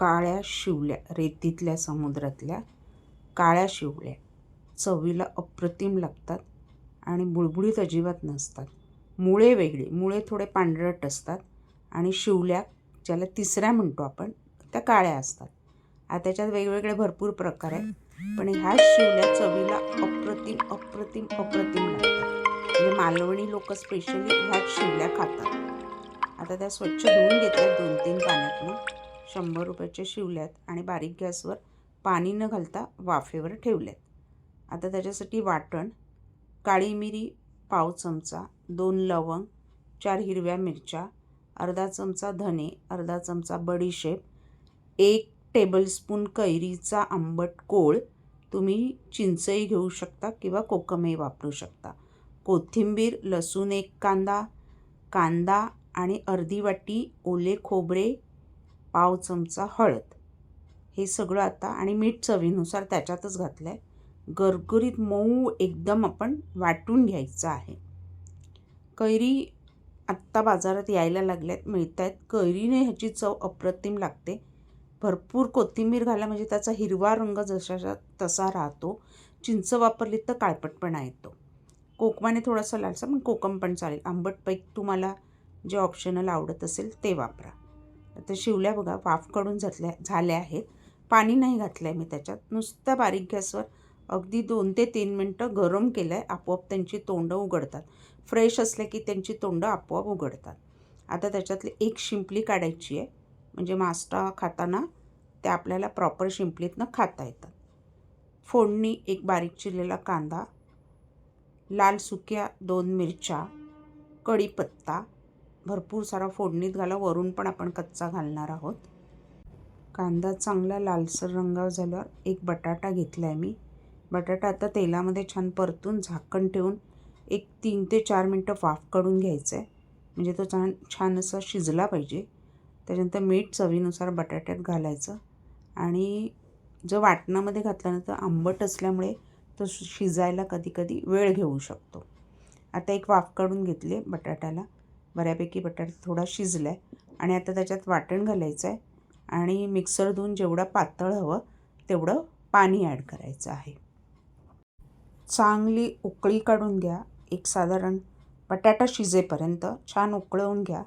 काळ्या शिवल्या रेतीतल्या समुद्रातल्या काळ्या शिवल्या. चवीला अप्रतिम लागतात आणि बुळबुळीत अजिबात नसतात. मुळे वेगळी मुळे थोडे पांढरट असतात आणि शिवल्या ज्याला तिसऱ्या म्हणतो आपण त्या काळ्या असतात. आता त्याच्यात वेगवेगळे भरपूर प्रकार आहेत पण ह्या शिवल्या चवीला अप्रतिम अप्रतिम अप्रतिम लागतात. म्हणजे मालवणी लोक स्पेशली ह्याच शिवल्या खातात. आता त्या स्वच्छ धुवून घेतात दोन तीन पाण्यातनं. शंभर रुपयाचे शिवल्यात आणि बारीक गॅसवर पाणी न घालता वाफेवर ठेवल्यात. आता त्याच्यासाठी वाटण काळी मिरी पाव चमचा दोन लवंग चार हिरव्या मिरच्या अर्धा चमचा धने अर्धा चमचा बडीशेप एक टेबलस्पून कैरीचा आंबट कोळ तुम्ही चिंचही घेऊ शकता किंवा कोकमही वापरू शकता. कोथिंबीर लसूण एक कांदा कांदा आणि अर्धी वाटी ओले खोबरे पाव चमचा हळद. हे सगळं आता आणि मीठ चवीनुसार त्याच्यातच घातलं आहे गरगरीत मऊ एकदम आपण वाटून घ्यायचं आहे. कैरी आत्ता बाजारात यायला लागल्यात मिळत आहेत कैरीने ह्याची चव अप्रतिम लागते. भरपूर कोथिंबीर घाला म्हणजे त्याचा हिरवा रंग जशाचा तसा राहतो. चिंच वापरली तर काळपटपणा येतो कोकमाने थोडासा लालसा पण कोकम पण चालेल. आंबट पैक तुम्हाला जे ऑप्शनल आवडत असेल ते वापरा. आता शिवल्या बघा वाफ काढून झातल्या झाल्या आहेत. पाणी नाही घातलं आहे मी त्याच्यात. नुसत्या बारीक गॅसवर अगदी दोन ते तीन मिनटं गरम केलं आहे आपोआप त्यांची तोंडं उघडतात. फ्रेश असले की त्यांची तोंडं आपोआप उघडतात. आता त्याच्यातली एक शिंपली काढायची आहे. म्हणजे मास्टा खाताना त्या आपल्याला प्रॉपर शिंपलीतनं खाता येतात. फोडणी एक बारीक चिरलेला कांदा लाल सुक्या दोन मिरच्या कढीपत्ता भरपूर सारा फोडणीत घाला वरून पण आपण कच्चा घालणार आहोत. कांदा चांगला लालसर रंगावर झाल्यावर एक बटाटा घेतला आहे मी. बटाटा आता तेलामध्ये छान परतून झाकण ठेवून एक तीन ते चार मिनटं वाफ काढून घ्यायचं आहे म्हणजे तो छान छान असा शिजला पाहिजे. त्याच्यानंतर मीठ चवीनुसार बटाट्यात घालायचं. आणि जर वाटणामध्ये घातल्यानंतर आंबट असल्यामुळे तो शिजायला कधीकधी वेळ घेऊ शकतो. आता एक वाफ काढून घेतली बटाट्याला. बऱ्यापैकी बटाटा थोडा शिजला आहे आणि आता त्याच्यात वाटण घालायचं आहे आणि मिक्सर धुवून जेवढं पातळ हवं तेवढं पाणी ॲड करायचं आहे. चांगली उकळी काढून घ्या. एक साधारण बटाटा शिजेपर्यंत छान उकळवून घ्या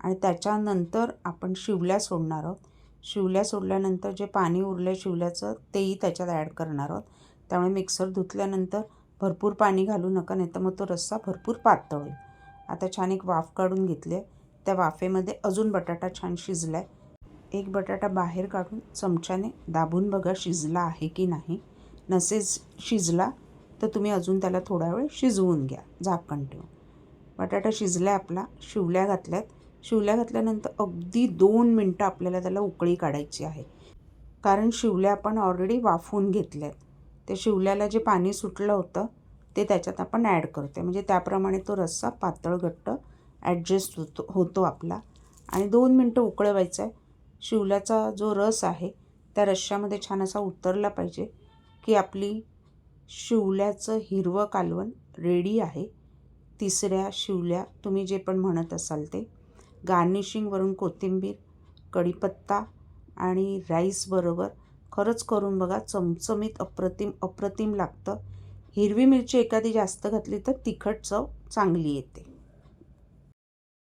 आणि त्याच्यानंतर आपण शिवल्या सोडणार आहोत. शिवल्या सोडल्यानंतर जे पाणी उरलं आहे शिवल्याचं तेही त्याच्यात ॲड करणार आहोत. त्यामुळे मिक्सर धुतल्यानंतर भरपूर पाणी घालू नका नाही तर मग तो रस्सा भरपूर पातळ होईल. आता छान एक वाफ काढून घेतली. आहे त्या वाफेमध्ये अजून बटाटा छान शिजला आहे एक बटाटा बाहेर काढून चमच्याने दाबून बघा शिजला आहे की नाही. नसेच शिजला तर तुम्ही अजून त्याला थोडा वेळ शिजवून घ्या. झाकण ठेवून बटाटा शिजला आपला शिवल्या घातल्यात. शिवल्या घातल्यानंतर अगदी दोन मिनटं आपल्याला त्याला उकळी काढायची आहे. कारण शिवल्या आपण ऑलरेडी वाफवून घेतल्यात. त्या शिवल्याला जे पाणी सुटलं होतं ते त्याच्यात आपण ॲड करतो म्हणजे त्याप्रमाणे तो रस्सा पातळ घट्ट ॲडजस्ट होतो होतो आपला. आणि दोन मिनटं उकळवायचं आहे शिवल्याचा जो रस आहे त्या रश्श्यामध्ये छान असा उतरला पाहिजे की आपली शिवल्याचं हिरवं कालवण रेडी आहे. तिसऱ्या शिवल्या तुम्ही जे पण म्हणत असाल ते. गार्निशिंगवरून कोथिंबीर कढीपत्ता आणि राईसबरोबर खरंच करून बघा चमचमीत अप्रतिम अप्रतिम लागतं. हिरवी मिरची एखादी जास्त घातली तर तिखट चव चांगली येते.